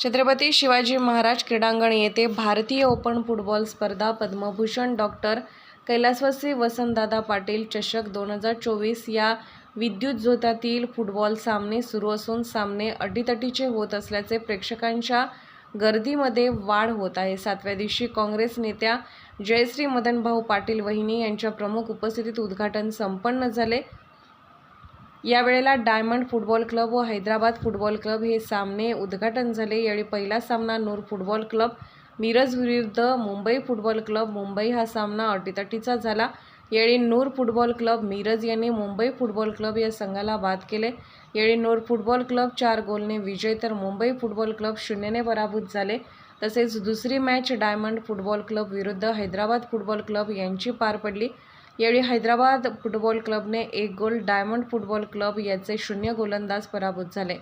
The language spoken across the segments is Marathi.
छत्रपती शिवाजी महाराज क्रीडांगण येथे भारतीय ओपन फुटबॉल स्पर्धा पद्मभूषण डॉक्टर कैलासवासी वसंतदादा पाटील चषक दोन हजार चोवीस या विद्युत झोतातील फुटबॉल सामने सुरू असून सामने अटीतटीचे होत असल्याचे प्रेक्षकांच्या गर्दीमध्ये वाढ होत आहे. सातव्या दिवशी काँग्रेस नेत्या जयश्री मदनभाऊ पाटील वहिनी यांच्या प्रमुख उपस्थितीत उद्घाटन संपन्न झाले. यावेळेला डायमंड फुटबॉल क्लब व हैदराबाद फुटबॉल क्लब हे सामने उद्घाटन झाले. यावेळी पहिला सामना नूर फुटबॉल क्लब मिरज विरुद्ध मुंबई फुटबॉल क्लब मुंबई हा सामना अटीतटीचा झाला. यावेळी नूर फुटबॉल क्लब मिरज यांनी मुंबई फुटबॉल क्लब या संघाला बाद केले. यावेळी नूर फुटबॉल क्लब चार गोलने विजय तर मुंबई फुटबॉल क्लब शून्यने पराभूत झाले. तसेच दुसरी मॅच डायमंड फुटबॉल क्लब विरुद्ध हैदराबाद फुटबॉल क्लब यांची पार पडली. यावेळी हैदराबाद फुटबॉल क्लबने एक गोल डायमंड फुटबॉल क्लब याचे शून्य गोलंदाज पराभूत झाले.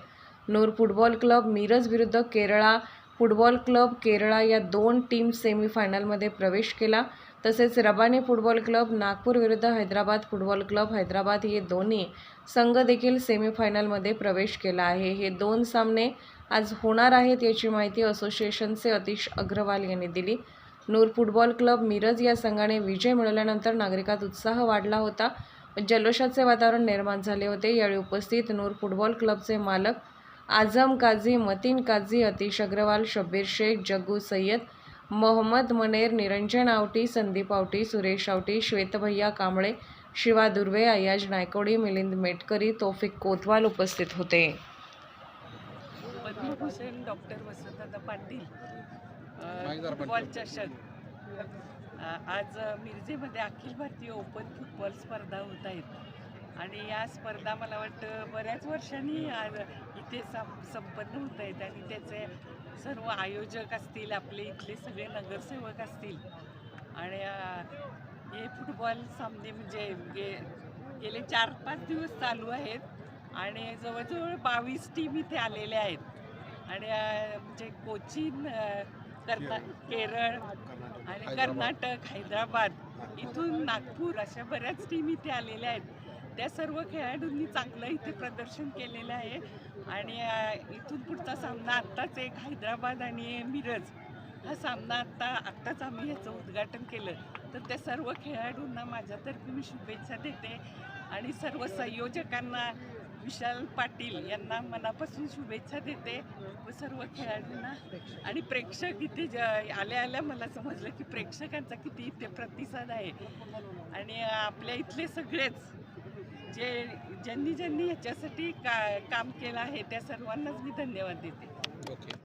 नूर फुटबॉल क्लब मिरज विरुद्ध केरळा फुटबॉल क्लब केरळा या दोन टीम सेमीफायनलमध्ये प्रवेश केला. तसेच रबानी फुटबॉल क्लब नागपूर विरुद्ध हैदराबाद फुटबॉल क्लब हैदराबाद हे दोन्ही संघ देखील सेमीफायनलमध्ये प्रवेश केला आहे. हे दोन सामने आज होणार आहेत याची माहिती असोसिएशनचे अतिश अग्रवाल यांनी दिली. नूर फुटबॉल क्लब मिरज या संघाने विजय मिळवल्यानंतर नागरिकात उत्साह वाढला होता. जल्लोषाचे वातावरण निर्माण झाले होते. यावेळी उपस्थित नूर फुटबॉल क्लबचे मालक आझम काझी मतीन काझी अतिश अग्रवाल शब्बीर शेख जग्गू सय्यद मोहम्मद मनेर निरंजन आवटी संदीप आवटी सुरेश आवटी श्वेतभैया कांबळे शिवा दुर्वे अयाज नायकोडी मिलिंद मेटकरी तोफिक कोतवाल उपस्थित होते. पद्मभूषण डॉक्टर वसंतदादा पाटील. फुटबॉल चषक अ, आज मिरजेमध्ये अखिल भारतीय ओपन फुटबॉल स्पर्धा होत आहेत. आणि या स्पर्धा मला वाटतं बऱ्याच वर्षांनी आज इथे संपन्न होत आहेत आणि त्याचे सर्व आयोजक असतील आपले इथले सगळे नगरसेवक असतील. आणि हे फुटबॉल सामने म्हणजे गे- गेले चार पाच दिवस चालू आहेत. आणि जवळजवळ बावीस टीम इथे आलेल्या आहेत. आणि म्हणजे कोचीन कर्ना केरळ आणि कर्नाटक हैदराबाद. इथून नागपूर अशा बऱ्याच टीम इथे आलेल्या आहेत. त्या सर्व खेळाडूंनी चांगलं इथे प्रदर्शन केलेलं आहे. आणि इथून पुढचा सामना आत्ताच एक हैदराबाद आणि मिरज. हा सामना आत्ता आत्ताच आम्ही ह्याचं उद्घाटन केलं. तर त्या सर्व खेळाडूंना माझ्यातर्फे मी शुभेच्छा देते आणि सर्व संयोजकांना विशाल पाटील यांना मनापासून शुभेच्छा देते व सर्व खेळाडूंना आणि प्रेक्षक इथे ज आल्या आल्या मला समजलं की प्रेक्षकांचा किती इथे प्रतिसाद आहे. आणि आपल्या इथले सगळेच जे ज्यांनी ज्यांनी ह्याच्यासाठी का काम केलं आहे त्या सर्वांनाच मी धन्यवाद देते. ओके.